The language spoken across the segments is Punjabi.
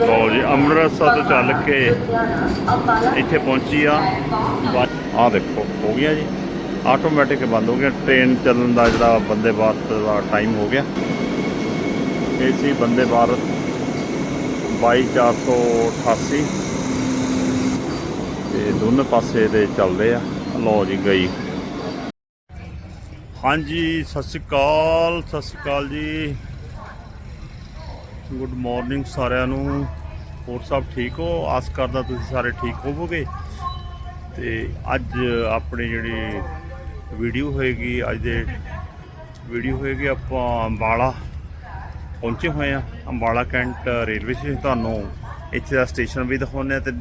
ਲਓ ਜੀ ਅੰਮ੍ਰਿਤਸਰ ਤੋਂ ਚੱਲ ਕੇ ਇੱਥੇ ਪਹੁੰਚੀ ਆ। ਆ ਦੇਖੋ ਹੋ ਗਿਆ ਜੀ। ਆਟੋਮੈਟਿਕ ਬੰਦ ਹੋ ਗਿਆ। ਟ੍ਰੇਨ ਚੱਲਣ ਦਾ ਜਿਹੜਾ ਬੰਦੇ ਭਾਰਤ ਦਾ ਟਾਈਮ ਹੋ ਗਿਆ। ਇਹ ਸੀ ਬੰਦੇ ਭਾਰਤ 22488 ਤੇ ਦੋਨੇ ਪਾਸੇ ਦੇ ਚੱਲਦੇ ਆ। ਲਓ ਜੀ ਗਈ। ਹਾਂਜੀ ਸਤਿ ਸ਼੍ਰੀ ਅਕਾਲ ਸਤਿ ਸ਼੍ਰੀ ਅਕਾਲ ਜੀ। ਗੁੱਡ ਮਾਰਨਿੰਗ ਸਾਰਿਆਂ ਨੂੰ। ਹੋਰ ਸਭ ਠੀਕ ਹੋ? ਆਸ ਕਰਦਾ ਤੁਸੀਂ ਸਾਰੇ ਠੀਕ ਹੋਵੋਗੇ। ਤੇ ਅੱਜ ਆਪਣੀ ਜਿਹੜੀ ਵੀਡੀਓ ਹੋਏਗੀ, ਅੱਜ ਦੇ ਵੀਡੀਓ ਹੋਏਗੀ, ਆਪਾਂ ਅੰਬਾਲਾ ਪਹੁੰਚੇ ਹੋਏ ਆ ਅੰਬਾਲਾ ਕੈਂਟ ਰੇਲਵੇ ਸਟੇਸ਼ਨ ਤੁਹਾਨੂੰ ਇੱਥੇ ਦਾ ਸਟੇਸ਼ਨ ਵੀ ਦਿਖਾਉਂਦੇ ਆ ਤੇ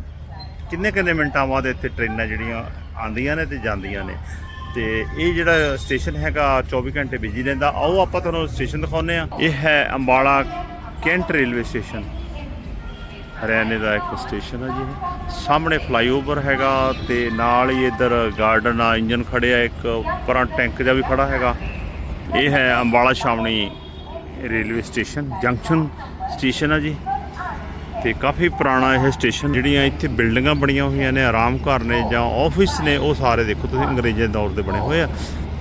ਕਿੰਨੇ ਕਿੰਨੇ ਮਿੰਟਾਂ ਬਾਅਦ ਇੱਥੇ ਟ੍ਰੇਨਾਂ ਜਿਹੜੀਆਂ ਆਉਂਦੀਆਂ ਨੇ ਤੇ ਜਾਂਦੀਆਂ ਨੇ। ਤੇ ਇਹ ਜਿਹੜਾ ਸਟੇਸ਼ਨ ਹੈਗਾ 24 ਘੰਟੇ ਬਿਜ਼ੀ ਰਹਿੰਦਾ, ਆਓ ਆਪਾਂ ਤੁਹਾਨੂੰ ਸਟੇਸ਼ਨ ਦਿਖਾਉਂਦੇ ਆ ਇਹ ਹੈ ਅੰਬਾਲਾ ਕੈਂਟ ਰੇਲਵੇ ਸਟੇਸ਼ਨ। ਹਰਿਆਣੇ ਦਾ ਇੱਕ ਸਟੇਸ਼ਨ ਹੈ ਜੀ ਇਹ। ਸਾਹਮਣੇ ਫਲਾਈਓਵਰ ਹੈਗਾ ਤੇ ਨਾਲ ਹੀ ਇੱਧਰ ਗਾਰਡਨ ਆ, ਇੰਜਨ ਖੜਿਆ ਇੱਕ ਉੱਪਰਾਂ ਟੈਂਕ ਜਿਹਾ ਵੀ ਖੜਾ ਹੈਗਾ। ਇਹ ਹੈ ਅੰਬਾਲਾ ਛਾਵਣੀ ਰੇਲਵੇ ਸਟੇਸ਼ਨ, ਜੰਕਸ਼ਨ ਸਟੇਸ਼ਨ ਹੈ ਜੀ। ਤੇ ਕਾਫੀ ਪੁਰਾਣਾ ਇਹ ਸਟੇਸ਼ਨ, ਜਿਹੜੀਆਂ ਇੱਥੇ ਬਿਲਡਿੰਗਾਂ ਬਣੀਆਂ ਹੋਈਆਂ ਨੇ, ਆਰਾਮ ਘਰ ਨੇ ਜਾਂ ਆਫਿਸ ਨੇ, ਉਹ ਸਾਰੇ ਦੇਖੋ ਤੁਸੀਂ ਅੰਗਰੇਜ਼ਾਂ ਦੇ ਦੌਰ ਦੇ ਬਣੇ ਹੋਏ ਆ।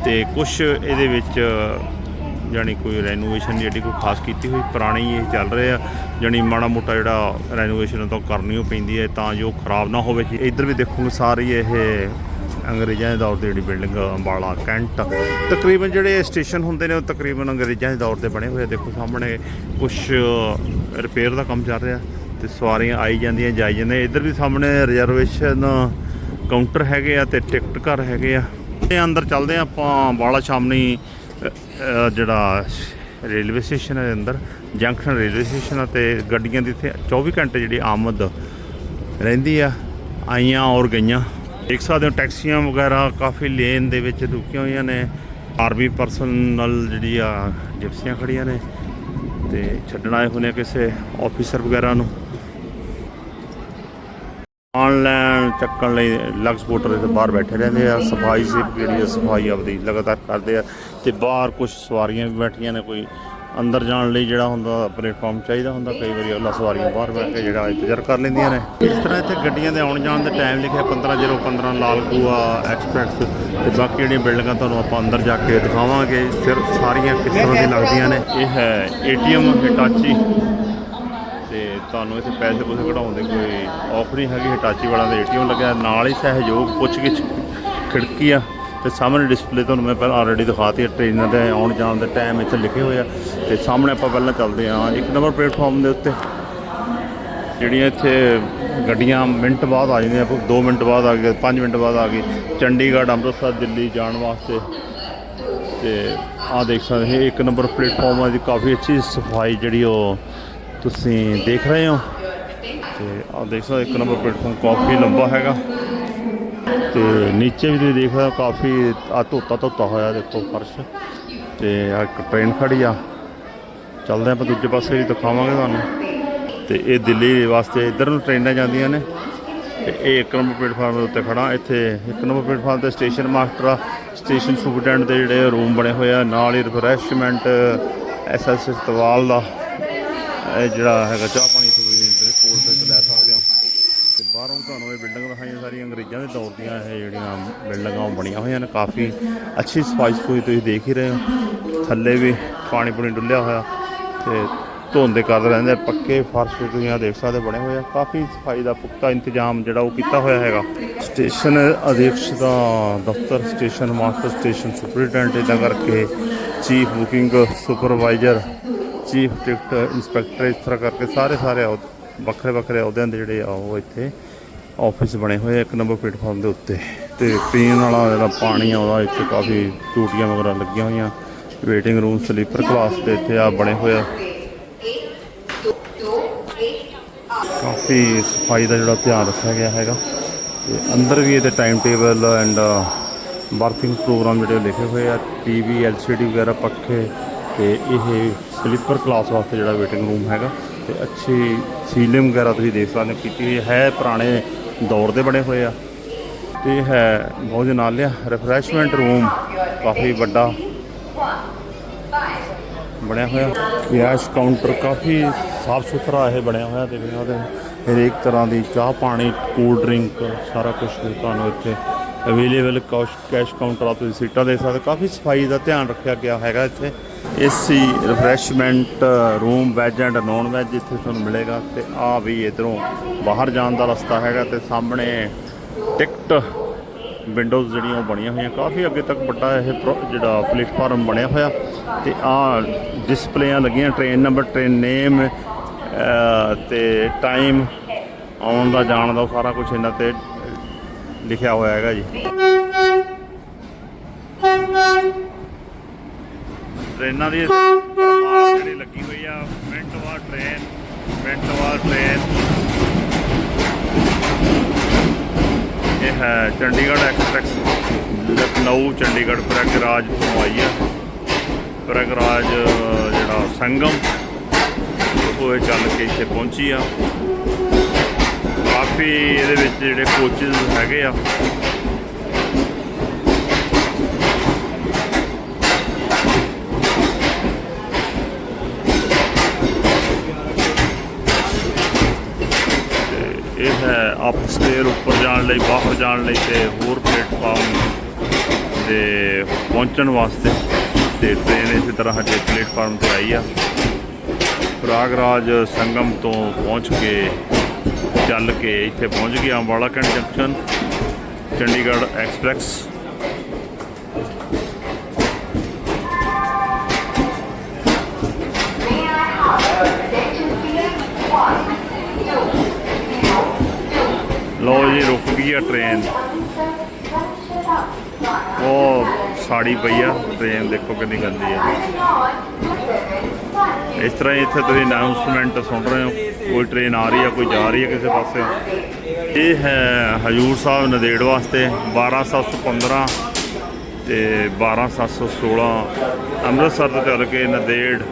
ਤੇ ਕੁਝ ਇਹਦੇ ਵਿੱਚ ਜਾਣੀ ਕੋਈ ਰੈਨੋਵੇਸ਼ਨ ਜਿਹੜੀ ਕੋਈ ਖਾਸ ਕੀਤੀ ਹੋਈ, ਪੁਰਾਣੀ ਇਹ ਚੱਲ ਰਹੇ ਆ, ਜਾਣੀ ਮਾੜਾ ਮੋਟਾ ਜਿਹੜਾ ਰੈਨੋਵੇਸ਼ਨ ਤਾਂ ਕਰਨੀ ਓ ਪੈਂਦੀ ਹੈ ਤਾਂ ਜੋ ਖਰਾਬ ਨਾ ਹੋਵੇ। ਇੱਧਰ ਵੀ ਦੇਖੋਗੇ ਸਾਰੀ ਇਹ ਅੰਗਰੇਜ਼ਾਂ ਦੇ ਦੌਰ ਦੀ ਜਿਹੜੀ ਬਿਲਡਿੰਗ ਅੰਬਾਲਾ, ਕੈਂਟ, ਤਕਰੀਬਨ ਜਿਹੜੇ ਸਟੇਸ਼ਨ ਹੁੰਦੇ ਨੇ, ਉਹ ਤਕਰੀਬਨ ਅੰਗਰੇਜ਼ਾਂ ਦੇ ਦੌਰ ਦੇ ਬਣੇ ਹੋਏ ਆ। ਦੇਖੋ ਸਾਹਮਣੇ ਕੁਝ ਰਿਪੇਅਰ ਦਾ ਕੰਮ ਚੱਲ ਰਿਹਾ ਤੇ ਸਵਾਰੀਆਂ ਆਈ ਜਾਂਦੀਆਂ, ਜਾਈ ਜਾਂਦੀਆਂ। ਇੱਧਰ ਵੀ ਸਾਹਮਣੇ ਰਿਜ਼ਰਵੇਸ਼ਨ ਕਾਊਂਟਰ ਹੈਗੇ ਆ ਤੇ ਟਿਕਟ ਘਰ ਹੈਗੇ ਆ। ਤੇ ਅੰਦਰ ਚੱਲਦੇ ਆ ਆਪਾਂ ਅੰਬਾਲਾ ਸ਼ਾਮਨੀ ਜਿਹੜਾ ਰੇਲਵੇ ਸਟੇਸ਼ਨ ਹੈ ਅੰਦਰ, ਜੰਕਸ਼ਨ ਰੇਲਵੇ ਸਟੇਸ਼ਨ ਆ ਤੇ ਗੱਡੀਆਂ ਦੀ ਇੱਥੇ 24 ਘੰਟੇ ਜਿਹੜੀ ਆਮਦ ਰਹਿੰਦੀ ਆ, ਆਈਆਂ ਔਰ ਗਈਆਂ। ਦੇਖ ਸਕਦੇ ਹੋ ਟੈਕਸੀਆਂ ਵਗੈਰਾ ਕਾਫੀ ਲੇਨ ਦੇ ਵਿੱਚ ਰੁਕੀਆਂ ਹੋਈਆਂ ਨੇ। ਆਰਮੀ ਪਰਸਨਲ ਜਿਹੜੀ ਆ, ਜਿਪਸੀਆਂ ਖੜੀਆਂ ਨੇ ਤੇ ਛੱਡਣ ਆਏ ਹੋਣੇ ਕਿਸੇ ਆਫੀਸਰ ਵਗੈਰਾ ਨੂੰ। ਆਨਲਾਈਨ ਚੱਕਣ ਲਈ ਲਗਸ ਪੋਰਟਰ ਦੇ ਬਾਹਰ ਬੈਠੇ ਰਹਿੰਦੇ ਆ। ਸਫ਼ਾਈ ਸੇਵ ਜਿਹੜੀ ਆ, ਸਫ਼ਾਈ ਆਪਦੀ ਲਗਾਤਾਰ ਕਰਦੇ ਆ। ਤੇ ਬਾਹਰ ਕੁਝ ਸਵਾਰੀਆਂ ਵੀ ਬੈਠੀਆਂ ਨੇ, ਕੋਈ ਅੰਦਰ ਜਾਣ ਲਈ ਜਿਹੜਾ ਹੁੰਦਾ, ਪਲੇਟਫਾਰਮ ਚਾਹੀਦਾ ਹੁੰਦਾ, ਕਈ ਵਾਰੀ ਉਹਨਾਂ ਸਵਾਰੀਆਂ ਬਾਹਰ ਬੈਠ ਕੇ ਜਿਹੜਾ ਇੰਤਜ਼ਾਰ ਕਰ ਲੈਂਦੀਆਂ ਨੇ। ਇਸ ਤਰ੍ਹਾਂ ਇੱਥੇ ਗੱਡੀਆਂ ਦੇ ਆਉਣ ਜਾਣ ਦਾ ਟਾਈਮ ਲਿਖਿਆ 15015 ਲਾਲ ਕੂਆ ਐਕਸਪ੍ਰੈਸ ਤੇ ਬਾਕੀ ਜਿਹੜੀਆਂ ਬਿਲਡਿੰਗਾਂ ਤੁਹਾਨੂੰ ਆਪਾਂ ਅੰਦਰ ਜਾ ਕੇ ਦਿਖਾਵਾਂਗੇ। ਫਿਰ ਸਾਰੀਆਂ ਕਿਸ ਤਰ੍ਹਾਂ ਦੀ ਲੱਗਦੀਆਂ ਨੇ। ਇਹ ਹੈ ਏਟੀਐਮ ਹਿਟਾਚੀ ਤੇ ਤੁਹਾਨੂੰ ਇੱਥੇ ਪੈਸੇ ਪੂਸੇ ਕਢਾਉਣ ਦੇ ਕੋਈ ਆਫਰ ਨਹੀਂ ਹੈਗੀ। ਹਿਟਾਚੀ ਵਾਲਿਆਂ ਦੇ ਏਟੀਐਮ ਲੱਗਿਆ। ਨਾਲ ਹੀ ਸਹਿਯੋਗ ਪੁੱਛ ਗਿੱਛ ਖਿੜਕੀ ਆ ਤੇ ਸਾਹਮਣੇ ਡਿਸਪਲੇ ਤੁਹਾਨੂੰ ਮੈਂ ਪਹਿਲਾਂ ਆਲਰੇਡੀ ਦਿਖਾਤੀ ਹੈ ਟ੍ਰੇਨਾਂ ਦੇ ਆਉਣ ਜਾਣ ਦੇ ਟਾਈਮ ਇੱਥੇ ਲਿਖੇ ਹੋਏ ਆ। ਤੇ ਸਾਹਮਣੇ ਆਪਾਂ ਪਹਿਲਾਂ ਚੱਲਦੇ ਹਾਂ ਇੱਕ ਨੰਬਰ ਪਲੇਟਫਾਰਮ ਦੇ ਉੱਤੇ ਜਿਹੜੀਆਂ ਇੱਥੇ ਗੱਡੀਆਂ ਮਿੰਟ ਬਾਅਦ ਆ ਜਾਂਦੀਆਂ 2 ਮਿੰਟ ਬਾਅਦ ਆ ਗਏ 5 ਮਿੰਟ ਬਾਅਦ ਆ ਗਈ ਚੰਡੀਗੜ੍ਹ, ਅੰਮ੍ਰਿਤਸਰ, ਦਿੱਲੀ ਜਾਣ ਵਾਸਤੇ। ਤੇ ਆਹ ਦੇਖ ਸਕਦੇ ਹੋ, ਇੱਕ ਨੰਬਰ ਪਲੇਟਫਾਰਮ ਆ ਦੀ ਕਾਫੀ ਅੱਛੀ ਸਫ਼ਾਈ ਜਿਹੜੀ ਉਹ ਤੁਸੀਂ ਦੇਖ ਰਹੇ ਹੋ। ਤੇ ਆਹ ਦੇਖ ਸਕਦੇ ਇੱਕ ਨੰਬਰ ਪਲੇਟਫਾਰਮ ਕਾਫੀ ਲੰਬਾ ਹੈਗਾ। ਤੇ ਨੀਚੇ ਵੀ ਤੁਸੀਂ ਦੇਖ ਰਹੇ ਹੋ ਕਾਫੀ ਆ ਧੋਤਾ ਧੋਤਾ ਹੋਇਆ ਦੇਖੋ ਫਰਸ਼। ਤੇ ਆ ਇੱਕ ਟ੍ਰੇਨ ਖੜੀ ਆ। ਚੱਲਦੇ ਆਪਾਂ ਦੂਜੇ ਪਾਸੇ ਵੀ ਦਿਖਾਵਾਂਗੇ ਤੁਹਾਨੂੰ। ਤੇ ਇਹ ਦਿੱਲੀ ਵਾਸਤੇ ਇੱਧਰ ਨੂੰ ਟ੍ਰੇਨਾਂ ਜਾਂਦੀਆਂ ਨੇ। ਤੇ ਇਹ ਇੱਕ ਨੰਬਰ ਪਲੇਟਫਾਰਮ ਦੇ ਉੱਤੇ ਖੜਾ ਇੱਥੇ ਇੱਕ ਨੰਬਰ ਪਲੇਟਫਾਰਮ ਤੇ ਸਟੇਸ਼ਨ ਮਾਸਟਰ ਆ। ਸਟੇਸ਼ਨ ਸੁਪਰਡੈਂਟ ਦੇ ਜਿਹੜੇ ਰੂਮ ਬਣੇ ਹੋਏ ਆ। ਨਾਲ ਹੀ ਰਿਫਰੈਸ਼ਮੈਂਟ ਐਸਐਸ ਇਸਤਵਾਲ ਦਾ। ਇਹ ਜਿਹੜਾ ਹੈਗਾ ਚਾਹ ਪਾਣੀ ਤੁਸੀਂ ਕੋਲ ਤੇ ਲੈ ਸਕਦੇ ਹੋ। ਤੇ ਬਾਹਰੋਂ ਤੁਹਾਨੂੰ ਇਹ ਬਿਲਡਿੰਗ ਦਿਖਾਈਆਂ, ਸਾਰੀਆਂ ਅੰਗਰੇਜ਼ਾਂ ਦੇ ਦੌਰ ਦੀਆਂ ਇਹ ਜਿਹੜੀਆਂ ਬਿਲਡਿੰਗਾਂ ਉਹ ਬਣੀਆਂ ਹੋਈਆਂ ਨੇ, ਕਾਫੀ ਅੱਛੀ ਸਫ਼ਾਈ ਸਫੂਈ ਤੁਸੀਂ ਦੇਖ ਹੀ ਰਹੇ ਹੋ। ਥੱਲੇ ਵੀ ਪਾਣੀ ਪੂਣੀ ਡੁੱਲਿਆ ਹੋਇਆ ਤੇ ਧੋਂਦੇ ਕਰਦੇ ਰਹਿੰਦੇ ਪੱਕੇ ਫਰਸ਼ ਤੁਸੀਂ ਆ ਦੇਖ ਸਕਦੇ ਬਣੇ ਹੋਏ ਆ। ਕਾਫੀ ਸਫ਼ਾਈ ਦਾ ਪੁਖਤਾ ਇੰਤਜ਼ਾਮ ਜਿਹੜਾ ਉਹ ਕੀਤਾ ਹੋਇਆ ਹੈਗਾ। ਸਟੇਸ਼ਨ ਅਧੀਕਸ਼ ਦਾ ਦਫ਼ਤਰ, ਸਟੇਸ਼ਨ ਮਾਸਟਰ, ਸਟੇਸ਼ਨ ਸੁਪਰਡੈਂਟ ਇਦਾਂ ਕਰਕੇ chief booking supervisor, chief ticket inspector, ਇਸ ਤਰ੍ਹਾਂ ਕਰਕੇ ਸਾਰੇ ਸਾਰੇ ਅਹੁਦ- ਵੱਖਰੇ ਵੱਖਰੇ ਅਹੁਦਿਆਂ ਦੇ ਜਿਹੜੇ ਆ ਉਹ ਇੱਥੇ ਆਫਿਸ ਬਣੇ ਹੋਏ ਆ, ਇੱਕ ਨੰਬਰ ਪਲੇਟਫਾਰਮ ਦੇ ਉੱਤੇ। ਤੇ ਪੀਣ ਵਾਲਾ ਜਿਹੜਾ ਪਾਣੀ ਆਉਂਦਾ ਇੱਥੇ ਕਾਫੀ ਟੂਟੀਆਂ ਵਗੈਰਾ ਲੱਗੀਆਂ ਹੋਈਆਂ। ਵੇਟਿੰਗ ਰੂਮ ਸਲੀਪਰ ਕਲਾਸ ਦੇ ਇੱਥੇ ਆ ਬਣੇ ਹੋਏ ਆ। ਕਾਫੀ ਸਫ਼ਾਈ ਦਾ ਜਿਹੜਾ ਧਿਆਨ ਰੱਖਿਆ ਗਿਆ ਹੈਗਾ। ਤੇ ਅੰਦਰ ਵੀ ਇਹਦੇ time table and working programme ਜਿਹੜੇ ਲਿਖੇ ਹੋਏ ਆ ਟੀਵੀ ਐਲਸੀਡੀ ਵਗੈਰਾ, ਪੱਖੇ ਤੇ ਇਹ ਸਲੀਪਰ ਕਲਾਸ ਵਾਸਤੇ ਜਿਹੜਾ ਵੇਟਿੰਗ ਰੂਮ ਹੈਗਾ। ਤੇ ਅੱਛੀ ਸੀਲਿੰਗ ਵਗੈਰਾ ਤੁਸੀਂ ਦੇਖ ਸਕਦੇ ਹੋ, ਕੀਤੀ ਹੋਈ ਹੈ, ਪੁਰਾਣੇ ਦੌਰ ਦੇ ਬਣੇ ਹੋਏ ਆ। ਤੇ ਇਹ ਹੈ ਭੋਜਨਾਲਿਆ ਰਿਫਰੈਸ਼ਮੈਂਟ ਰੂਮ ਕਾਫੀ ਵੱਡਾ ਬਣਿਆ ਹੋਇਆ। ਕੈਸ਼ ਕਾਊਂਟਰ ਕਾਫੀ ਸਾਫ਼ ਸੁਥਰਾ ਇਹ ਬਣਿਆ ਹੋਇਆ ਤੇ ਉਹਦੇ ਹਰੇਕ ਤਰ੍ਹਾਂ ਦੀ ਚਾਹ ਪਾਣੀ ਕੋਲਡ ਡਰਿੰਕ ਸਾਰਾ ਕੁਝ ਤੁਹਾਨੂੰ ਇੱਥੇ ਅਵੇਲੇਬਲ ਕੈਸ਼ ਕਾਊਂਟਰ ਆ, ਤੁਸੀਂ ਸੀਟਾਂ ਦੇ ਸਕਦੇ ਕਾਫੀ ਸਫ਼ਾਈ ਦਾ ਧਿਆਨ ਰੱਖਿਆ ਗਿਆ ਹੈਗਾ ਇੱਥੇ। AC refreshment room veg and non veg ਇੱਥੇ ਤੁਹਾਨੂੰ ਮਿਲੇਗਾ। ਤੇ ਆ ਵੀ ਇਧਰੋਂ ਬਾਹਰ ਜਾਣ ਦਾ ਰਸਤਾ ਹੈਗਾ ਤੇ ਸਾਹਮਣੇ ਟਿਕਟ ਵਿੰਡੋਜ਼ ਜਿਹੜੀਆਂ ਉਹ ਬਣੀਆਂ ਹੋਈਆਂ। ਕਾਫੀ ਅੱਗੇ ਤੱਕ ਵੱਡਾ ਇਹ ਪ੍ਰੋ- ਜਿਹੜਾ ਪਲੇਟਫਾਰਮ ਬਣਿਆ ਹੋਇਆ। ਤੇ ਆ ਡਿਸਪਲੇਆਂ ਲੱਗੀਆਂ ਟ੍ਰੇਨ ਨੰਬਰ ਟ੍ਰੇਨ ਨੇਮ ਤੇ ਟਾਈਮ ਆਉਣ ਦਾ, ਜਾਣ ਦਾ ਸਾਰਾ ਕੁਝ ਇਹਨਾਂ ਤੇ ਲਿਖਿਆ ਹੋਇਆ ਹੈਗਾ ਜੀ। ਟ੍ਰੇਨਾਂ ਦੀ ਪਰਮਾਰ ਜਿਹੜੀ ਲੱਗੀ ਹੋਈ ਆ ਮਿੰਟ ਬਾਅਦ ਟ੍ਰੇਨ ਮਿੰਟ ਬਾਅਦ ਟ੍ਰੇਨ। ਇਹ ਹੈ ਚੰਡੀਗੜ੍ਹ ਐਕਸਪ੍ਰੈਸ ਲਖਨਊ ਚੰਡੀਗੜ੍ਹ ਪ੍ਰਯਾਗਰਾਜ ਤੋਂ ਆਈ ਆ। ਪ੍ਰਯਾਗਰਾਜ ਅ, ਜਿਹੜਾ ਸੰਗਮ ਉਹ ਇਹ ਚੱਲ ਕੇ ਇੱਥੇ ਪਹੁੰਚੀ ਆ। ਕਾਫੀ ਇਹਦੇ ਵਿੱਚ ਜਿਹੜੇ ਕੋਚਸ ਹੈਗੇ ਆ। ਤੇ ਇਹ ਹੈ ਅਪਸਟੇਅਰ ਉੱਪਰ ਜਾਣ ਲਈ, ਬਾਹਰ ਜਾਣ ਲਈ ਤੇ ਹੋਰ ਪਲੇਟਫਾਰਮ ਦੇ ਪਹੁੰਚਣ ਵਾਸਤੇ ਤੇ ਟ੍ਰੇਨ ਇਸੇ ਤਰ੍ਹਾਂ ਹਜੇ ਪਲੇਟਫਾਰਮ ਤੇ ਆਈ ਆ। ਪ੍ਰਯਾਗਰਾਜ ਸੰਗਮ ਤੋਂ ਪਹੁੰਚ ਕੇ ਚੱਲ ਕੇ ਇੱਥੇ ਪਹੁੰਚ ਗਿਆ Ambala cantt junction, Chandigarh express. ਲੋ ਜੀ, ਰੁਕ ਗਈ ਆ ਟ੍ਰੇਨ। ਉਹ ਸਾੜੀ ਪਈ ਆ, ਟ੍ਰੇਨ ਦੇਖੋ ਕਿੰਨੀ ਗੰਦੀ ਆ। ਇਸ ਤਰ੍ਹਾਂ ਹੀ ਇੱਥੇ ਤੁਸੀਂ ਅਨਾਉਂਸਮੈਂਟ ਸੁਣ ਰਹੇ ਹੋ, ਕੋਈ ਟ੍ਰੇਨ ਆ ਰਹੀ ਆ, ਕੋਈ ਜਾ ਰਹੀ ਹੈ ਕਿਸੇ ਪਾਸੇ। ਇਹ ਹੈ ਹਜੂਰ ਸਾਹਿਬ ਨਦੇੜ ਵਾਸਤੇ 12715 ਤੇ 12716 ਅੰਮ੍ਰਿਤਸਰ ਤੋਂ ਚੱਲ ਕੇ ਨਦੇੜ,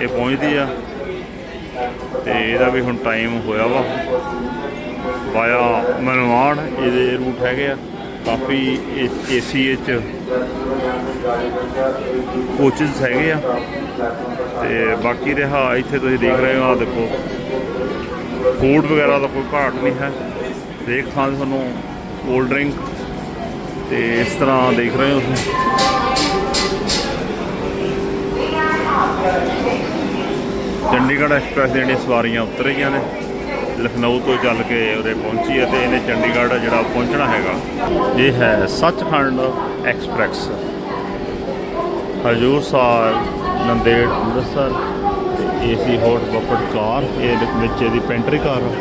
ਇਹ ਪਹੁੰਚਦੀ ਆ। ਤੇ ਇਹਦਾ ਵੀ ਹੁਣ ਟਾਈਮ ਹੋਇਆ ਵਾ। ਵਾਇਆ ਮਨਵਾੜ ਇਹਦੇ ਰੂਟ ਹੈਗੇ ਆ। ਕਾਫੀ ਏਸੀ ਚ ਕੋਚਸ ਹੈਗੇ ਆ। ਤੇ ਬਾਕੀ ਰਿਹਾ ਇੱਥੇ ਤੁਸੀਂ ਦੇਖ ਰਹੇ ਹੋ ਆ ਦੇਖੋ। ਫੂਡ ਵਗੈਰਾ ਦਾ ਕੋਈ ਘਾਟ ਨਹੀਂ ਹੈ। ਦੇਖ ਥਾਂ ਤੁਹਾਨੂੰ ਕੋਲਡ ਡਰਿੰਕ ਤੇ ਇਸ ਤਰ੍ਹਾਂ ਦੇਖ ਰਹੇ ਹੋ ਤੁਸੀਂ। ਚੰਡੀਗੜ੍ਹ ਐਕਸਪ੍ਰੈਸ ਦੀਆਂ ਜਿਹੜੀਆਂ ਸਵਾਰੀਆਂ ਉਤਰ ਰਹੀਆਂ ਨੇ, ਲਖਨਊ ਤੋਂ ਚੱਲ ਕੇ ਉਹਦੇ ਪਹੁੰਚੀ ਹੈ ਤੇ ਇਹਨੇ ਚੰਡੀਗੜ੍ਹ ਜਿਹੜਾ ਪਹੁੰਚਣਾ ਹੈਗਾ। ਇਹ ਹੈ ਸੱਚਖੰਡ ਐਕਸਪ੍ਰੈਸ ਹਜੂਰ ਸਾਹਿਬ ਨੰਦੇੜ ਅੰਮ੍ਰਿਤਸਰ, ਤੇ ਏਸੀ ਹੌਟ ਬੱਫਟ ਕਾਰ ਇਹ ਦੇ ਵਿੱਚ ਇਹਦੀ ਪੈਂਟਰੀ ਕਾਰ ਆ।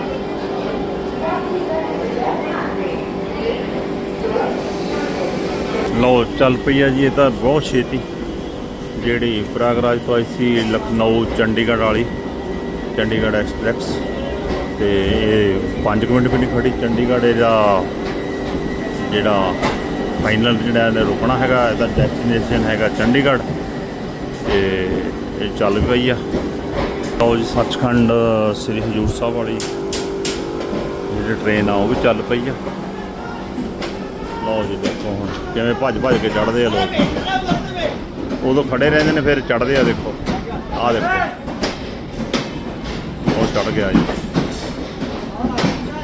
ਲਓ, ਚੱਲ ਪਈ ਆ ਜੀ, ਇਹ ਤਾਂ ਬਹੁਤ ਛੇਤੀ। ਜਿਹੜੀ ਪ੍ਰਯਾਗਰਾਜ ਤੋਂ ਆਈ ਸੀ ਲਖਨਊ, ਚੰਡੀਗੜ੍ਹ ਵਾਲੀ, ਚੰਡੀਗੜ੍ਹ ਐਕਸਪ੍ਰੈਸ। ਤੇ ਇਹ 5 ਮਿੰਟ ਵੀ ਨਹੀਂ ਖੜੀ, ਚੰਡੀਗੜ੍ਹ ਇਹਦਾ ਜਿਹੜਾ ਫਾਈਨਲ ਜਿਹੜਾ ਇਹਨੇ ਰੁਕਣਾ ਹੈਗਾ, ਇਹਦਾ ਡੈਸਟੀਨੇਸ਼ਨ ਹੈਗਾ ਚੰਡੀਗੜ੍ਹ। ਤੇ ਇਹ ਚੱਲ ਵੀ ਪਈ ਆ। ਲਓ ਜੀ, ਸੱਚਖੰਡ, ਸ੍ਰੀ ਹਜੂਰ ਸਾਹਿਬ ਵਾਲੀ ਜਿਹੜੀ ਟ੍ਰੇਨ ਆ, ਉਹ ਵੀ ਚੱਲ ਪਈ ਆ। ਲਓ ਜੀ, ਦੇਖੋ ਹੁਣ ਕਿਵੇਂ ਭੱਜ ਭੱਜ ਕੇ ਚੜ੍ਹਦੇ ਆ ਲੋਕ। ਉਦੋਂ ਖੜੇ ਰਹਿੰਦੇ ਨੇ, ਫਿਰ ਚੜ੍ਹਦੇ ਆ, ਦੇਖੋ। ਆ ਦੇਖੋ। ਉਹ ਚੜ੍ਹ ਗਿਆ ਜੀ।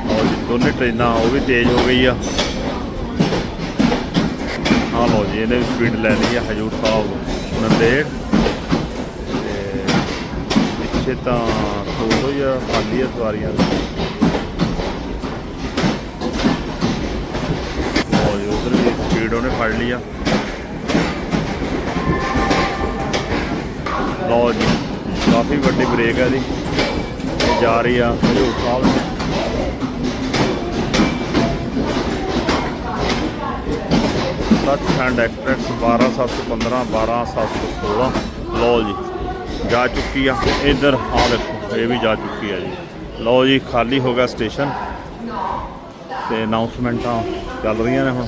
ਲਓ ਜੀ, ਦੋਨੇ ਟ੍ਰੇਨਾਂ ਉਹ ਵੀ ਤੇਜ਼ ਹੋ ਗਈ ਆ। ਆਹ ਲਓ ਜੀ, ਇਹਨੇ ਵੀ ਸਪੀਡ ਲੈ ਲਈ ਆ ਹਜੂਰ ਸਾਹਿਬ। ਨੰਦੇੜ। ਪਿੱਛੇ ਤਾਂ ਸੋਲੋ ਹੀ ਆ, ਖਾਲੀ ਆ ਸਵਾਰੀਆਂ ਲਓ ਜੀ ਉਧਰ ਵੀ ਸਪੀਡ ਉਹਨੇ ਫੜ ਲਈ ਆ। ਲਓ ਜੀ, ਕਾਫੀ ਵੱਡੀ ਬ੍ਰੇਕ ਹੈ ਇਹਦੀ। ਜਾ ਰਹੀ ਆ, ਹਜੂਰ ਸਾਹਿਬ ਨੂੰ। ਸੱਚਖੰਡ ਐਕਸਪ੍ਰੈਸ 12715 12716 ਲੋ ਜੀ। ਚੁੱਕੀ ਆ? ਇਧਰ ਆ ਦੇਖੋ, ਇਹ ਵੀ ਜਾ ਚੁੱਕੀ ਆ ਜੀ। ਲਓ ਜੀ, ਖਾਲੀ ਹੋ ਗਿਆ ਸਟੇਸ਼ਨ। ਤੇ ਅਨਾਉਂਸਮੈਂਟਾਂ ਚੱਲ ਰਹੀਆਂ ਨੇ ਹੁਣ।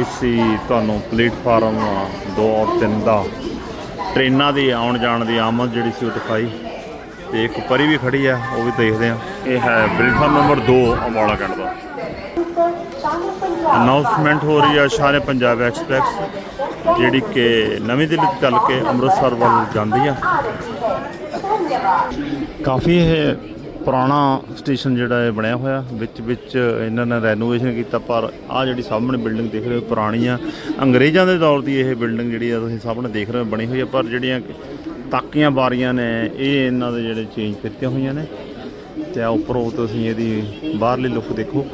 ਇਸੀ ਤੁਹਾਨੂੰ ਪਲੇਟਫਾਰਮ 2 ਔਰ 3 ਦਾ। ਟ੍ਰੇਨਾਂ ਦੀ ਆਉਣ ਜਾਣ ਦੀ ਆਮਦ ਜਿਹੜੀ ਸੀ ਉਹ ਦਿਖਾਈ। ਤੇ ਇੱਕ ਪਰੀ ਵੀ ਖੜੀ ਆ, ਉਹ ਵੀ ਦੇਖਦੇ ਆ। ਇਹ ਹੈ ਪਲੇਟਫਾਰਮ ਨੰਬਰ 2 ਅੰਬਾਲਾ ਕੈਂਟ ਦਾ। ਅਨਾਉਂਸਮੈਂਟ ਹੋ ਰਹੀ ਹੈ ਸ਼ਾਨ ਪੰਜਾਬ ਐਕਸਪ੍ਰੈਸ। ਜਿਹੜੀ ਕਿ ਨਵੀਂ ਦਿੱਲੀ ਤੋਂ ਚੱਲ ਕੇ ਅੰਮ੍ਰਿਤਸਰ ਵੱਲ ਜਾਂਦੀ ਆ। ਕਾਫੀ ਇਹ ਪੁਰਾਣਾ ਸਟੇਸ਼ਨ ਜਿਹੜਾ ਇਹ ਬਣਿਆ ਹੋਇਆ, ਵਿੱਚ ਵਿੱਚ ਇਹਨਾਂ ਨੇ ਰੈਨੋਵੇਸ਼ਨ ਕੀਤਾ, ਪਰ ਆ ਜਿਹੜੀ ਸਾਹਮਣੇ ਬਿਲਡਿੰਗ ਦੇਖ ਰਹੇ ਹੋ, ਪੁਰਾਣੀ ਆ। ਅੰਗਰੇਜ਼ਾਂ ਦੇ ਦੌਰ ਦੀ ਇਹ ਬਿਲਡਿੰਗ ਜਿਹੜੀ ਆ, ਤੁਸੀਂ ਸਾਹਮਣੇ ਦੇਖ ਰਹੇ ਹੋ, ਬਣੀ ਹੋਈ ਆ, ਪਰ ਜਿਹੜੀਆਂ ਤਾਕੀਆਂ ਬਾਰੀਆਂ ਨੇ, ਇਹ ਇਹਨਾਂ ਦੇ ਜਿਹੜੇ ਚੇਂਜ ਕੀਤੀਆਂ ਹੋਈਆਂ ਨੇ। ਤੇ ਆ ਉੱਪਰੋਂ ਤੁਸੀਂ ਇਹਦੀ ਬਾਹਰਲੀ ਲੁੱਕ ਦੇਖੋ।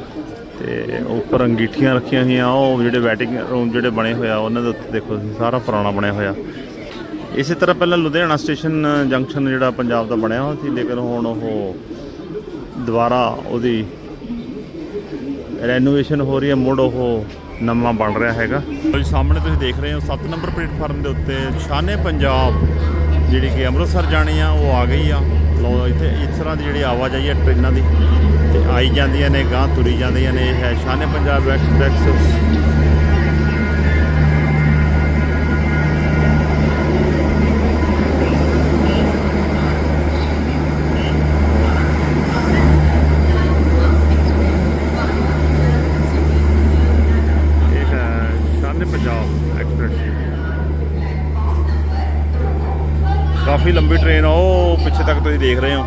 ਤੇ ਉੱਪਰ ਅੰਗੀਠੀਆਂ ਰੱਖੀਆਂ ਹੋਈਆਂ, ਉਹ ਜਿਹੜੇ ਵੈਟਿੰਗ ਰੂਮ ਜਿਹੜੇ ਬਣੇ ਹੋਇਆ ਉਹਨਾਂ ਦੇ ਉੱਤੇ ਦੇਖੋ ਤੁਸੀਂ, ਸਾਰਾ ਪੁਰਾਣਾ ਬਣਿਆ ਹੋਇਆ। ਇਸੇ ਤਰ੍ਹਾਂ ਪਹਿਲਾਂ ਲੁਧਿਆਣਾ ਸਟੇਸ਼ਨ ਜੰਕਸ਼ਨ ਜਿਹੜਾ ਪੰਜਾਬ ਦਾ ਬਣਿਆ ਹੋਇਆ ਸੀ, ਲੇਕਿਨ ਹੁਣ ਉਹ ਦੁਬਾਰਾ ਉਹਦੀ ਰੈਨੋਵੇਸ਼ਨ ਹੋ ਰਹੀ ਹੈ, ਮੁੜ ਉਹ ਨਵਾਂ ਬਣ ਰਿਹਾ ਹੈਗਾ। ਸਾਹਮਣੇ ਤੁਸੀਂ ਦੇਖ ਰਹੇ ਹੋ 7 ਨੰਬਰ ਪਲੇਟਫਾਰਮ ਦੇ ਉੱਤੇ ਸ਼ਾਨੇ ਪੰਜਾਬ, ਜਿਹੜੀ ਕਿ ਅੰਮ੍ਰਿਤਸਰ ਜਾਣੀ ਆ, ਉਹ ਆ ਗਈ ਆ। ਲੋ ਇੱਥੇ ਇਸ ਤਰ੍ਹਾਂ ਦੀ ਜਿਹੜੀ ਆਵਾਜਾਈ ਹੈ ਟ੍ਰੇਨਾਂ ਦੀ। ਆਈ ਜਾਂਦੀਆਂ ਨੇ ਗਾਂ ਤੁਰੀ ਜਾਂਦੀਆਂ ਨੇ, ਇਹ ਹੈ ਸ਼ਾਨੇ ਪੰਜਾਬ ਐਕਸਪ੍ਰੈਸ ਇਹ ਹੈ ਸ਼ਾਨ ਪੰਜਾਬ ਐਕਸਪ੍ਰੈਸ। ਕਾਫੀ ਲੰਬੀ ਟ੍ਰੇਨ ਆ, ਉਹ ਪਿੱਛੇ ਤੱਕ ਤੁਸੀਂ ਦੇਖ ਰਹੇ ਹੋ।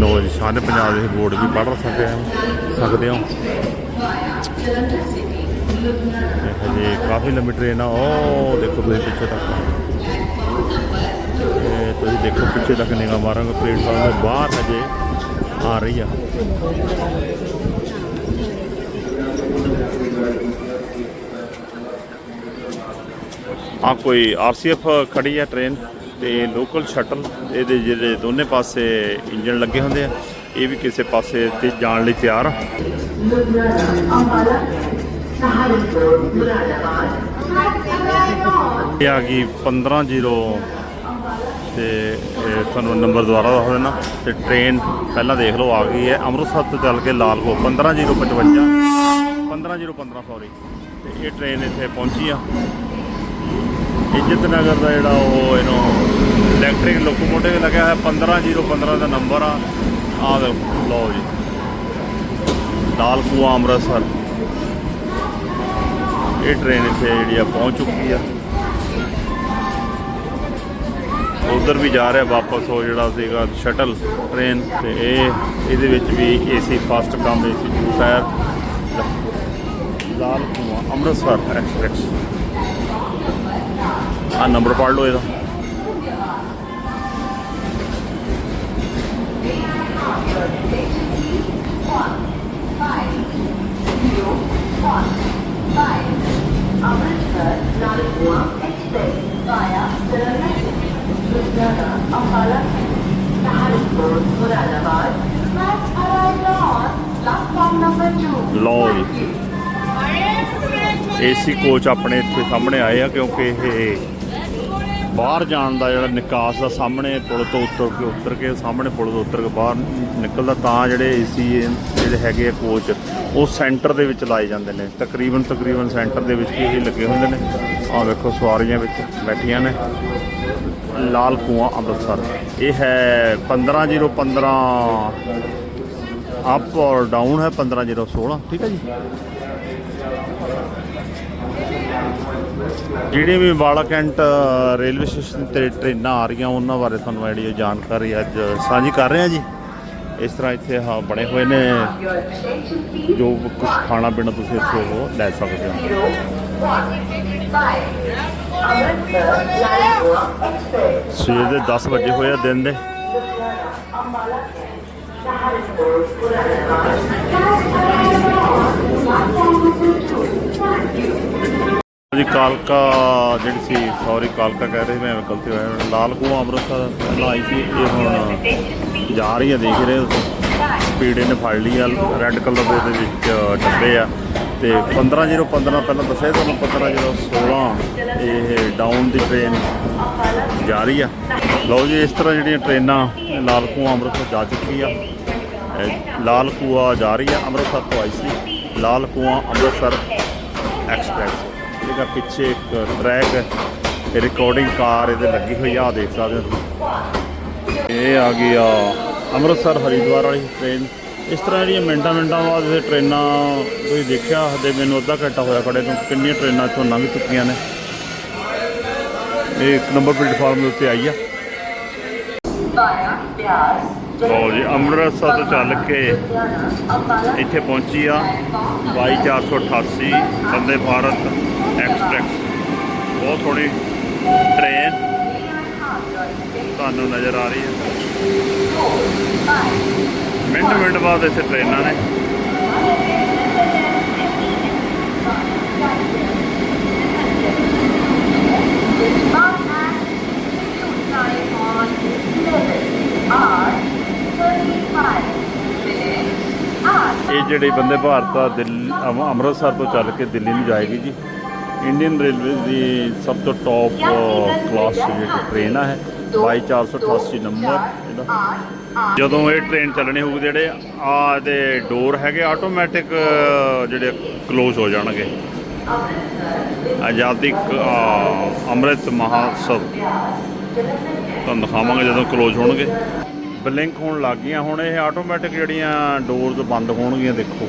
ਲੋ ਜੀ ਸ਼ਾਨ ਪੰਜਾਬ ਦੇ ਬੋਰਡ ਵੀ ਪੜ੍ਹ ਸਕਦੇ ਹੋ ਸਕਦੇ ਹੋ। ਇਹ ਹਜੇ ਕਾਫੀ ਲੰਬੀ ਟ੍ਰੇਨ ਆ। ਉਹ ਦੇਖੋ ਤੁਸੀਂ ਪਿੱਛੇ ਤੱਕ। ਇਹ ਤੁਸੀਂ ਦੇਖੋ ਪਿੱਛੇ ਤੱਕ ਨਿਗਾਹ ਮਾਰਾਂਗੇ ਪਲੇਟਫਾਰਮ ਦੇ ਬਾਹਰ ਹਜੇ ਆ ਰਹੀ ਆ। ਆ ਕੋਈ ਆਰਸੀਐਫ ਖੜੀ ਹੈ ਟ੍ਰੇਨ ਤੇ ਲੋਕਲ ਸ਼ਟਲ ਇਹਦੇ ਜਿਹੜੇ ਦੋਨੇ ਪਾਸੇ ਇੰਜਣ ਲੱਗੇ ਹੁੰਦੇ ਆ, ਇਹ ਵੀ ਕਿਸੇ ਪਾਸੇ ਤੇ ਜਾਣ ਲਈ ਤਿਆਰ ਆ। ਇਹ ਆ ਗਈ 15:0 ਤੇ, ਇਹ ਤੁਹਾਨੂੰ ਨੰਬਰ ਦੁਬਾਰਾ ਦੱਸ ਦੇਣਾ ਤੇ ਟ੍ਰੇਨ ਪਹਿਲਾਂ ਦੇਖ ਲਓ ਆ ਗਈ ਹੈ, ਅੰਮ੍ਰਿਤਸਰ ਤੋਂ ਚੱਲ ਕੇ ਲਾਲਕੋ 15:055 15:015 ਸੌਰੀ ਤੇ ਇਹ ਟ੍ਰੇਨ ਇੱਥੇ ਪਹੁੰਚੀ ਆ। ਇੱਜ਼ਤ ਨਗਰ ਦਾ ਜਿਹੜਾ ਉਹ, ਇਹਨੂੰ ਇਲੈਕਟ੍ਰਿਕ ਲੋਕੋਮੋਟਿਵ ਲੱਗਿਆ ਹੋਇਆ 15015 ਦਾ ਨੰਬਰ ਆ। ਆ ਲਓ ਜੀ। ਲਾਲ ਕੂਆ ਅੰਮ੍ਰਿਤਸਰ। ਇਹ ਟ੍ਰੇਨ ਇੱਥੇ ਜਿਹੜੀ ਆ, ਪਹੁੰਚ ਚੁੱਕੀ ਆ। ਉਧਰ ਵੀ ਜਾ ਰਿਹਾ ਵਾਪਸ, ਉਹ ਜਿਹੜਾ ਸੀਗਾ ਸ਼ਟਲ ਟ੍ਰੇਨ ਤੇ ਇਹ, ਇਹਦੇ ਵਿੱਚ ਵੀ ਏਸੀ ਫਸਟ ਕੰਮ AC two tier Lal Kuan Amritsar express. ਆ ਨੰਬਰ ਪੜ ਲਓ ਇਹਦਾ। ਏਸੀ ਕੋਚ ਆਪਣੇ ਇੱਥੇ ਸਾਹਮਣੇ ਆਏ ਆ ਕਿਉਂਕਿ ਇਹ ਬਾਹਰ ਜਾਣ ਦਾ ਜਿਹੜਾ ਨਿਕਾਸ ਦਾ ਸਾਹਮਣੇ ਪੁਲ ਤੋਂ ਉੱਤਰ ਕੇ ਉੱਤਰ ਕੇ ਸਾਹਮਣੇ ਪੁਲ ਤੋਂ ਉੱਤਰ ਕੇ ਬਾਹਰ ਨਿਕਲਦਾ ਤਾਂ ਜਿਹੜੇ ਏਸੀ ਜਿਹੜੇ ਹੈਗੇ ਆ ਕੋਚ, ਉਹ ਸੈਂਟਰ ਦੇ ਵਿੱਚ ਲਾਏ ਜਾਂਦੇ ਨੇ। ਤਕਰੀਬਨ ਤਕਰੀਬਨ ਸੈਂਟਰ ਦੇ ਵਿੱਚ ਇਹ ਲੱਗੇ ਹੁੰਦੇ ਨੇ। ਆਹ ਵੇਖੋ ਸਵਾਰੀਆਂ ਵਿੱਚ ਬੈਠੀਆਂ ਨੇ। ਲਾਲ ਕੂਆ ਅੰਮ੍ਰਿਤਸਰ। ਇਹ ਹੈ 15015 ਅਪ ਔਰ ਡਾਊਨ ਹੈ 15016 ਠੀਕ ਹੈ ਜੀ? ਜਿਹੜੇ ਵੀ ਵਾਲਾ ਕੈਂਟ ਰੇਲਵੇ ਸਟੇਸ਼ਨ ਤੇ ਟ੍ਰੇਨਾਂ ਆ ਰਹੀਆਂ, ਉਹਨਾਂ ਬਾਰੇ ਤੁਹਾਨੂੰ ਜਿਹੜੀ ਜਾਣਕਾਰੀ ਅੱਜ ਸਾਂਝੀ ਕਰ ਰਹੇ ਹਾਂ ਜੀ। ਇਸ ਤਰ੍ਹਾਂ ਇੱਥੇ ਹਾਂ ਬਣੇ ਹੋਏ ਨੇ, ਜੋ ਕੁਝ ਖਾਣਾ ਪੀਣਾ ਤੁਸੀਂ ਇੱਥੇ ਉਹ ਲੈ ਸਕਦੇ ਹੋ। Zero one ਸਵੇਰ ਦੇ 10 ਵਜੇ ਹੋਏ ਆ ਦਿਨ ਦੇ। ਜੀ ਕਾਲਕਾ ਜਿਹੜੀ ਸੀ ਸੌਰੀ ਕਾਲਕਾ ਕਹਿ ਰਹੇ ਮੈਂ ਗਲਤੀ ਹੋਇਆ। ਲਾਲ ਕੂਆ ਅੰਮ੍ਰਿਤਸਰ ਪਹਿਲਾਂ ਆਈ ਸੀ, ਇਹ ਹੁਣ ਜਾ ਰਹੀ ਹੈ ਦੇਖ ਰਹੇ ਹੋ ਸਪੀਡ ਇਹਨੇ ਫੜ ਲਈ ਆ ਰੈੱਡ ਕਲਰ ਦੇ ਇਹਦੇ ਵਿੱਚ ਡੱਬੇ ਆ। ਤੇ 15015 ਪਹਿਲਾਂ ਦੱਸਿਆ ਤੁਹਾਨੂੰ 15016 ਇਹ ਡਾਊਨ ਦੀ ਟ੍ਰੇਨ ਜਾ ਰਹੀ ਆ। ਲਓ ਜੀ, ਇਸ ਤਰ੍ਹਾਂ ਜਿਹੜੀਆਂ ਟ੍ਰੇਨਾਂ ਲਾਲ ਕੂਆ ਅੰਮ੍ਰਿਤਸਰ ਜਾ ਚੁੱਕੀ ਆ। ਇਹ ਲਾਲ ਕੂਆ ਜਾ ਰਹੀ ਆ, ਅੰਮ੍ਰਿਤਸਰ ਤੋਂ ਆਈ ਸੀ, ਲਾਲ ਕੂਆ ਅੰਮ੍ਰਿਤਸਰ ਐਕਸਪ੍ਰੈਸ। ਇਹਦਾ ਪਿੱਛੇ ਇੱਕ ਟਰੈਕ ਹੈ। ਰਿਕਾਰਡਿੰਗ ਕਾਰ ਇਹਦੇ ਲੱਗੀ ਹੋਈ ਆ, ਆਹ ਦੇਖ ਸਕਦੇ ਹੋ ਇਹ ਆ ਗਈ ਆ ਅੰਮ੍ਰਿਤਸਰ ਹਰਿਦੁਆਰ ਵਾਲੀ ਟ੍ਰੇਨ ਇਸ ਤਰ੍ਹਾਂ ਜਿਹੜੀਆਂ ਮਿੰਟਾਂ ਮਿੰਟਾਂ ਬਾਅਦ ਇਹ ਟ੍ਰੇਨਾਂ ਤੁਸੀਂ ਦੇਖਿਆ ਹਦੇ ਮੈਨੂੰ ਅੱਧਾ ਘੰਟਾ ਹੋਇਆ ਖੜੇ ਨੂੰ, ਕਿੰਨੀਆਂ ਟ੍ਰੇਨਾਂ ਇੱਥੋਂ ਲੰਘ ਚੁੱਕੀਆਂ ਨੇ। ਇਹ ਇੱਕ ਨੰਬਰ ਪਲੇਟਫਾਰਮ ਦੇ ਉੱਤੇ ਆਈ ਆ। via ਜੀ, ਅੰਮ੍ਰਿਤਸਰ ਤੋਂ ਚੱਲ ਕੇ ਇੱਥੇ ਪਹੁੰਚੀ ਆ। 22488 ਵੰਦੇ ਭਾਰਤ। ਐਕਸਪ੍ਰੈਸ ਬਹੁਤ ਸੋਹਣੀ ਟ੍ਰੇਨ ਤੁਹਾਨੂੰ ਨਜ਼ਰ ਆ ਰਹੀ ਹੈ। ਮਿੰਟ ਮਿੰਟ ਬਾਅਦ ਇੱਥੇ ਟ੍ਰੇਨਾਂ ਨੇ। ਇਹ ਜਿਹੜੇ ਬੰਦੇ ਭਾਰਤ ਆ ਦਿੱਲੀ ਅੰਮ੍ਰਿਤਸਰ ਤੋਂ ਚੱਲ ਕੇ ਦਿੱਲੀ ਨੂੰ ਜਾਏਗੀ ਜੀ। ਇੰਡੀਅਨ ਰੇਲਵੇ ਦੀ ਸਭ ਤੋਂ ਟੌਪ ਕਲਾਸ ਜਿਹੜੀ ਟ੍ਰੇਨ ਆ। ਹੈ। 22488 ਨੰਬਰ ਇਹਦਾ। ਜਦੋਂ ਇਹ ਟ੍ਰੇਨ ਚੱਲਣੀ ਹੋਊਗੀ ਜਿਹੜੇ ਆ ਇਹਦੇ ਡੋਰ ਹੈਗੇ ਆਟੋਮੈਟਿਕ ਜਿਹੜੇ ਕਲੋਜ਼ ਹੋ ਜਾਣਗੇ। ਆਜ਼ਾਦੀ ਅੰਮ੍ਰਿਤ ਮਹਾਉਤਸਵ ਤੁਹਾਨੂੰ ਦਿਖਾਵਾਂਗੇ ਜਦੋਂ ਕਲੋਜ਼ ਹੋਣਗੇ। ਬਲਿੰਕ ਹੋਣ ਲੱਗ ਗਈਆਂ। ਹੁਣ ਇਹ ਆਟੋਮੈਟਿਕ ਜਿਹੜੀਆਂ ਡੋਰਸ ਬੰਦ ਹੋਣਗੀਆਂ ਦੇਖੋ।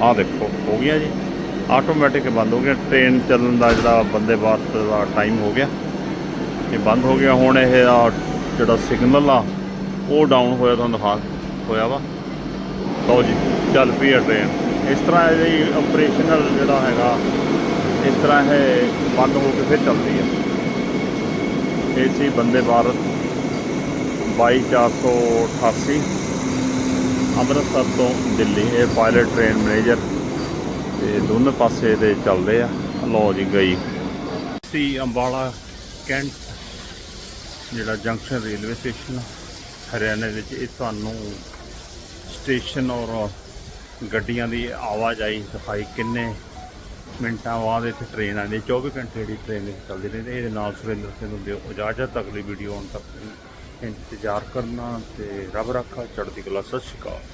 ਆਹ ਦੇਖੋ ਹੋ ਗਈਆਂ ਜੀ। ਆਟੋਮੈਟਿਕ ਬੰਦ ਹੋ ਗਿਆ। ਟ੍ਰੇਨ ਚੱਲਣ ਦਾ ਜਿਹੜਾ ਬੰਦੇ ਭਾਰਤ ਦਾ ਟਾਈਮ ਹੋ ਗਿਆ। ਇਹ ਬੰਦ ਹੋ ਗਿਆ। ਹੁਣ ਇਹ ਆ ਜਿਹੜਾ ਸਿਗਨਲ ਆ, ਉਹ ਡਾਊਨ ਹੋਇਆ ਤੁਹਾਨੂੰ ਦਿਖਾ, ਹੋਇਆ ਵਾ। ਲਓ ਜੀ, ਚੱਲ ਪਈ ਆ ਟ੍ਰੇਨ ਇਸ ਤਰ੍ਹਾਂ ਇਹਦੀ ਆਪਰੇਸ਼ਨਲ ਜਿਹੜਾ ਹੈਗਾ, ਇਸ ਤਰ੍ਹਾਂ ਇਹ ਬੰਦ ਹੋ ਕੇ ਫਿਰ ਚੱਲਦੀ ਆ। ਇਹ ਸੀ ਬੰਦੇ ਭਾਰਤ 22488 ਅੰਮ੍ਰਿਤਸਰ ਤੋਂ ਦਿੱਲੀ, ਇਹ ਪਾਇਲਟ ਟ੍ਰੇਨ ਮੈਨੇਜਰ ਤੇ ਦੋਨੋਂ ਪਾਸੇ ਦੇ ਚੱਲਦੇ ਆ ਲਓ ਜੀ ਗਈ ਸੀ ਅੰਬਾਲਾ ਕੈਂਟ, ਜਿਹੜਾ ਜੰਕਸ਼ਨ ਰੇਲਵੇ ਸਟੇਸ਼ਨ ਹਰਿਆਣਾ ਵਿੱਚ ਇਹ ਤੁਹਾਨੂੰ ਸਟੇਸ਼ਨ ਔਰ ਗੱਡੀਆਂ ਦੀ ਆਵਾਜਾਈ ਸਫ਼ਾਈ ਕਿੰਨੇ ਮਿੰਟਾਂ ਬਾਅਦ ਇੱਥੇ ਟ੍ਰੇਨ ਆਉਂਦੀ ਹੈ। 24 ਘੰਟੇ ਜਿਹੜੀ ਟ੍ਰੇਨ ਇੱਥੇ ਚੱਲਦੀ ਰਹਿੰਦੀ, ਇਹਦੇ ਨਾਲ ਸੁਰਿੰਦਰ ਸਿੰਘ ਹੁੰਦੇ ਹੋ ਇਜਾਜ਼ਤ, ਅਗਲੀ ਵੀਡੀਓ ਆਉਣ ਤੱਕ ਇੰਤਜ਼ਾਰ ਕਰਨਾ ਤੇ ਰੱਬ ਰੱਖਾ, ਚੜ੍ਹਦੀ ਕਲਾ, ਸਤਿ ਸ਼੍ਰੀ ਅਕਾਲ